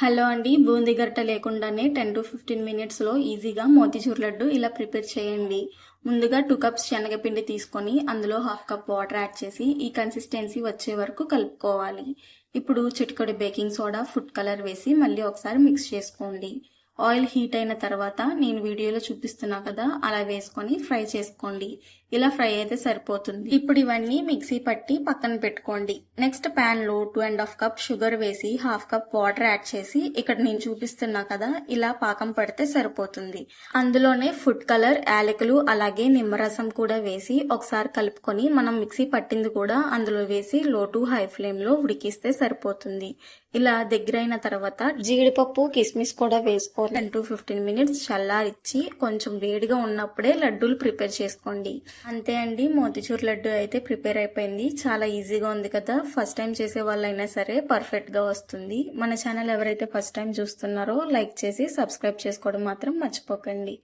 Hello అండి బూందీ గరిట లేకుండానే టెన్ టు ఫిఫ్టీన్ మినిట్స్లో ఈజీగా మోతీచూర్ లడ్డు ఇలా ప్రిపేర్ చేయండి. ముందుగా టూ కప్స్ శనగపిండి తీసుకొని అందులో హాఫ్ కప్ వాటర్ యాడ్ చేసి ఈ కన్సిస్టెన్సీ వచ్చే వరకు కలుపుకోవాలి. ఇప్పుడు చిటికొడి బేకింగ్ సోడా ఫుడ్ కలర్ వేసి మళ్ళీ ఒకసారి మిక్స్ చేసుకోండి. ఆయిల్ హీట్ అయిన తర్వాత నేను వీడియోలో చూపిస్తున్నా కదా అలా వేసుకొని ఫ్రై చేసుకోండి. ఇలా ఫ్రై అయితే సరిపోతుంది. ఇప్పుడు ఇవన్నీ మిక్సీ పట్టి పక్కన పెట్టుకోండి. నెక్స్ట్ ప్యాన్లో two and half cup sugar వేసి హాఫ్ కప్ వాటర్ యాడ్ చేసి ఇక్కడ నేను చూపిస్తున్నా కదా ఇలా పాకం పడితే సరిపోతుంది. అందులోనే ఫుడ్ కలర్ యాలకులు అలాగే నిమ్మరసం కూడా వేసి ఒకసారి కలుపుకొని మనం మిక్సీ పట్టింది కూడా అందులో వేసి లో టు హై ఫ్లేమ్లో ఉడికిస్తే సరిపోతుంది. ఇలా దగ్గరైన తర్వాత జీడిపప్పు కిస్మిస్ కూడా వేసుకో టెన్ టు ఫిఫ్టీన్ మినిట్స్ చల్లారిచ్చి కొంచెం వేడిగా ఉన్నప్పుడే లడ్డూలు ప్రిపేర్ చేసుకోండి. అంతే అండి మోతిచూర్ లడ్డు అయితే ప్రిపేర్ అయిపోయింది. చాలా ఈజీగా ఉంది కదా. ఫస్ట్ టైం చేసే వాళ్ళైనా సరే పర్ఫెక్ట్గా వస్తుంది. మన ఛానల్ ఎవరైతే ఫస్ట్ టైం చూస్తున్నారో లైక్ చేసి సబ్స్క్రైబ్ చేసుకోవడం మాత్రం మర్చిపోకండి.